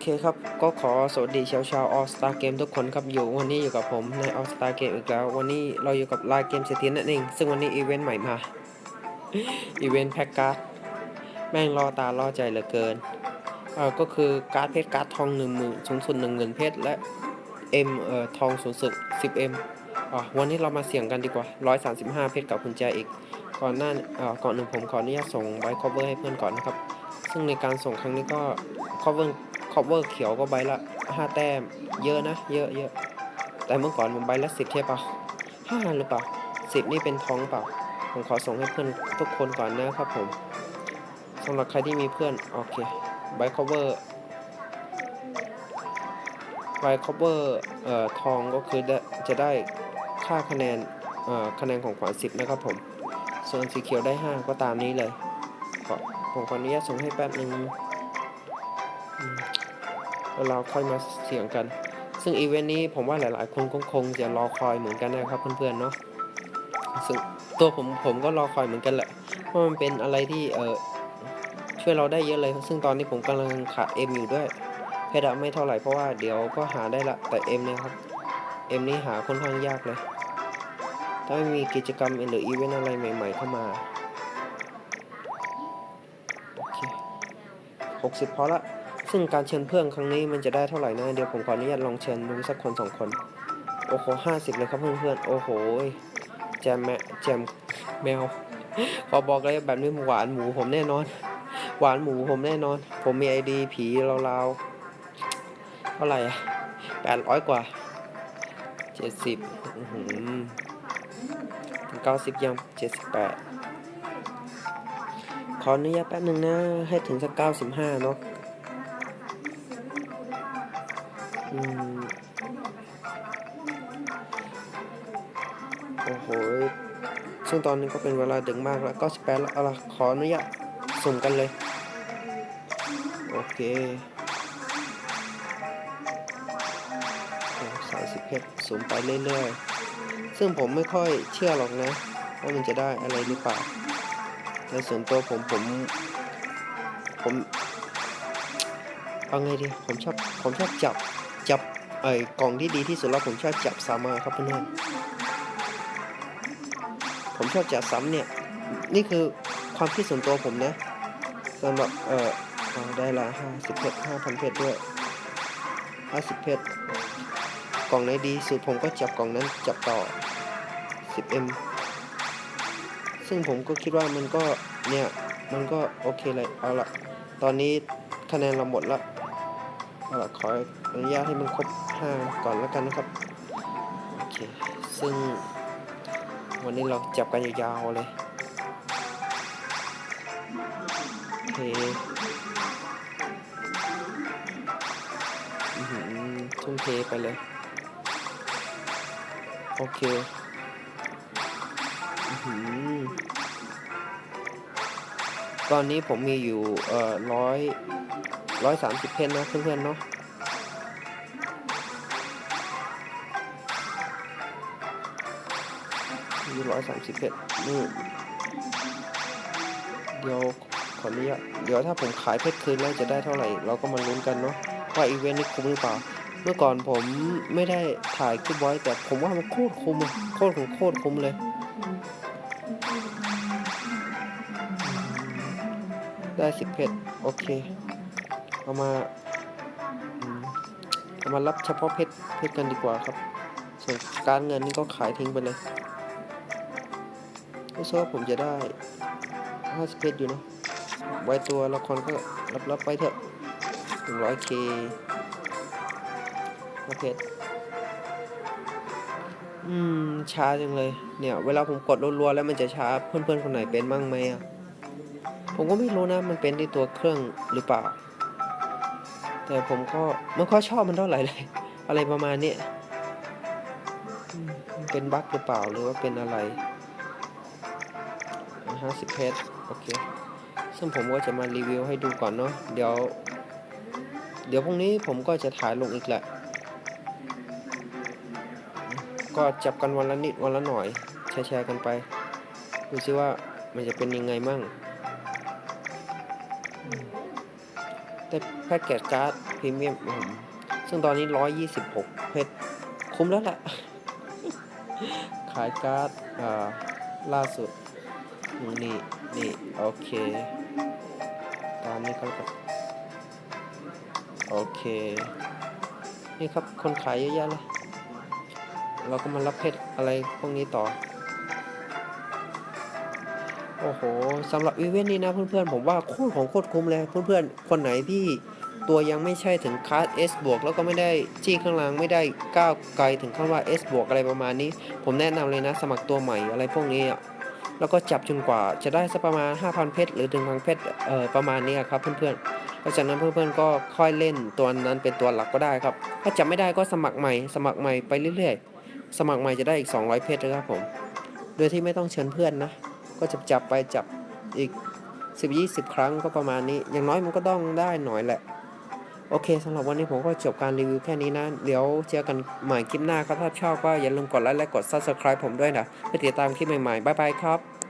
เคครับ ก็ขอสวัสดีชาวชาวออสตาเกมทุกคนครับอยู่วันนี้อยู่กับผมในออสตาเกมอีกแล้ว วันนี้เราอยู่กับลน์เกมเศรษฐีนั่นเอง ซึ่งวันนี้อีเวนต์ใหม่มา อีเวนต์แพ็กการ์ด แม่งล่อตาล่อใจเหลือเกิน เอ่อก็คือการ์ดเพชรการ์ดทองหนึ่งหมื่นสูงสุดหนึ่งเงินเพชรและเอ็มเอ่อทองสูงสุดสิบเอ็มอะวันนี้เรามาเสี่ยงกันดีกว่าร้อยสามสิบห้าเพชรกับกุญแจอีก ก่อนหน้าเอ่อก่อนหนึ่งผมขออนุญาตส่งไว้ cover ให้เพื่อนก่อนนะครับ ซึ่งในการส่งครั้งนี้ก็ cover cover เคอปเวอร์เขียวก็ใบละห้าแต้ม เยอะนะ เยอะเยอะ แต่เมื่อก่อนผมใบละสิบใช่ปล่าห้าหรือเปล่าสิบนี่เป็นทองเปล่า ผมขอส่งให้เพื่อนทุกคนก่อนนะครับผมสำหรับใครที่มีเพื่อน โอเคใบ cover ใบ cover เอ่อทองก็คือจะได้ค่าคะแนนเอ่อคะแนนของขวัญ10 นะครับผม ส่วนสีเขียวได้ 5 ก็ตามนี้เลยขอผมขออนุญาตส่งให้แป๊บนึง แล้วเราค่อยมาเสี่ยงกัน ซึ่งอีเวนต์นี้ผมว่าหลาย ๆ คนคงคงจะรอคอยเหมือนกันนะครับเพื่อนๆเนาะซึ่งตัวผมผมก็รอคอยเหมือนกันแหละเพราะมันเป็นอะไรที่เออช่วยเราได้เยอะเลย ซึ่งตอนนี้ผมกำลังขาดเอ็มอยู่ด้วยเพชรอะไม่เท่าไหร่เพราะว่าเดี๋ยวก็หาได้ละแต่เอ็มเนี่ยครับเอ็มนี่หาค่อนข้างยากเลย ถ้าไม่มีกิจกรรมหรืออีเวนต์อะไรใหม่ ๆ เข้ามาโอเคหกสิบพอละ ซึ่งการเชิญเพื่อนครั้งนี้มันจะได้เท่าไหร่นะ เดี๋ยวผมขออนุญาตลองเชิญดูสักคนสองคน โอ้โหห้าสิบเลยครับเพื่อนๆ โอ้โหแจมแมแจมแมว ขอบอกเลยแบบนี้หวานหมูผมแน่นอน หวานหมูผมแน่นอน ผมมีไอดีผีราวๆ เท่าไหร่อะแปดร้อยกว่าเจ็ดสิบเก้าสิบยังเจ็ดสิบแปดขออนุญาตแป๊บหนึ่งนะ ให้ถึงสักเก้าสิบห้าเนาะ โอ้โห ซึ่งตอนนี้ก็เป็นเวลาดึกมากแล้วก็สแปดแล้วเอาละขออนุญาตสุ่มกันเลย โอเคสายสิบเพชรสุ่มไปเรื่อยๆ ซึ่งผมไม่ค่อยเชื่อหรอกนะ ว่ามันจะได้อะไรหรือเปล่าในส่วนตัวผมผมผมเอาไงดี ผมชอบ ผมชอบจับ จับไอ้กล่องที่ดีที่สุดแล้วผมชอบจับซามาครับเพื่อนๆผมชอบจับซ้ำเนี่ย นี่คือความคิดส่วนตัวผมนะสำหรับเอ่อได้ละห้าสิบเพชรห้าพันเพชรด้วยห้าสิบเพชรกล่องไหนดีสุดผมก็จับกล่องนั้นจับต่อ 10m ซึ่งผมก็คิดว่ามันก็เนี่ย มันก็โอเคเลยเอาละตอนนี้คะแนนเราหมดละ เอาละขออนุญาตให้มันครบ5ก่อนแล้วกันนะครับ โอเค ซึ่งวันนี้เราจับกันยาวๆเลยโอเคอื้อหือทุ่มเทไปเลย โอเคอือหือ ตอนนี้ผมมีอยู่เอ่อร้อยร้อยสามสิบเพนนะเพื่อนๆเนาะมีร้อยสามสิบเพชรนี่เดี๋ยวขออนุญาตเดี๋ยวถ้าผมขายเพชรคืนแล้วจะได้เท่าไหร่ เราก็มาลุ้นกันเนาะว่าอีเวนต์นี้คุ้มหรือเปล่า เมื่อก่อนผมไม่ได้ถ่ายคลิปไว้แต่ผมว่ามันโคตรคุ้มโคตรของโคตรคุ้มเลย ได้สิบเพชรโอเค เอามาเอามารับเฉพาะเพชรเพชรกันดีกว่าครับ ส่วนการเงินนี่ก็ขายทิ้งไปเลยไม่ใช่ว่าผมจะได้ห้าสิบเพชรอยู่นะไว้ตัวละครก็รับรับไปเถอะหนึ่งร้อยเคเพชรอืมช้าจังเลย เนี่ย เวลาผมกดรัวๆแล้วมันจะช้าเพื่อนๆคนไหนเป็นบ้างไหมอะ ผมก็ไม่รู้นะ มันเป็นที่ตัวเครื่องหรือเปล่า แต่ผมก็ไม่ค่อยชอบมันเท่าไหร่เลย อะไรประมาณนี้เป็นบั๊กหรือเปล่าหรือว่าเป็นอะไรห้าสิบเพชรโอเค ซึ่งผมก็จะมารีวิวให้ดูก่อนเนาะ เดี๋ยว เดี๋ยวพรุ่งนี้ผมก็จะถ่ายลงอีกแหละ ก็จับกันวันละนิดวันละหน่อย แชร์ๆกันไป ดูซิว่ามันจะเป็นยังไงมั่ง พ็กเกจการ์ดพรีเมียมซึ่งตอนนี้ 126 เพชร คุ้มแล้วแหละ ขายการ์ดล่าสุด นี่ นี่ โอเค ตามนี้ก็แล้วกันโอเค นี่ครับ คนขายเยอะแยะเลยเราก็มารับเพชรอะไรพวกนี้ต่อ โอ้โหสำหรับอีเวนต์นี้นะเพื่อนๆ ผมว่าโคตรของโคตรคุ้มเลย เพื่อนๆ คนไหนที่ ตัวยังไม่ใช่ถึงคลาส S บวกแล้วก็ไม่ได้จี้ข้างล่างไม่ได้ก้าวไกลถึงขั้นว่า S บวกอะไรประมาณนี้ ผมแนะนำเลยนะ สมัครตัวใหม่อะไรพวกนี้อะแล้วก็จับจนกว่าจะได้สักประมาณ 5,000 เพชรหรือ1,000เพชรเอ่อประมาณนี้ครับเพื่อนๆแล้วจากนั้นเพื่อนๆก็ค่อยเล่นตัวนั้นเป็นตัวหลักก็ได้ครับ ถ้าจับไม่ได้ก็สมัครใหม่ สมัครใหม่ไปเรื่อยๆ สมัครใหม่จะได้อีก 200 เพชรนะครับผม โดยที่ไม่ต้องเชิญเพื่อนนะ ก็จับจับไปจับอีก 10-20 ครั้งก็ประมาณนี้ อย่างน้อยมันก็ต้องได้หน่อยแหละ โอเคสำหรับวันนี้ผมก็จบการรีวิวแค่นี้นะ เดี๋ยวเจอกันใหม่คลิปหน้าครับถ้าชอบก็อย่าลืมกดไลค์และกด Subscribe ผมด้วยนะเพื่อติดตามคลิปใหม่ๆ บ๊ายบายครับ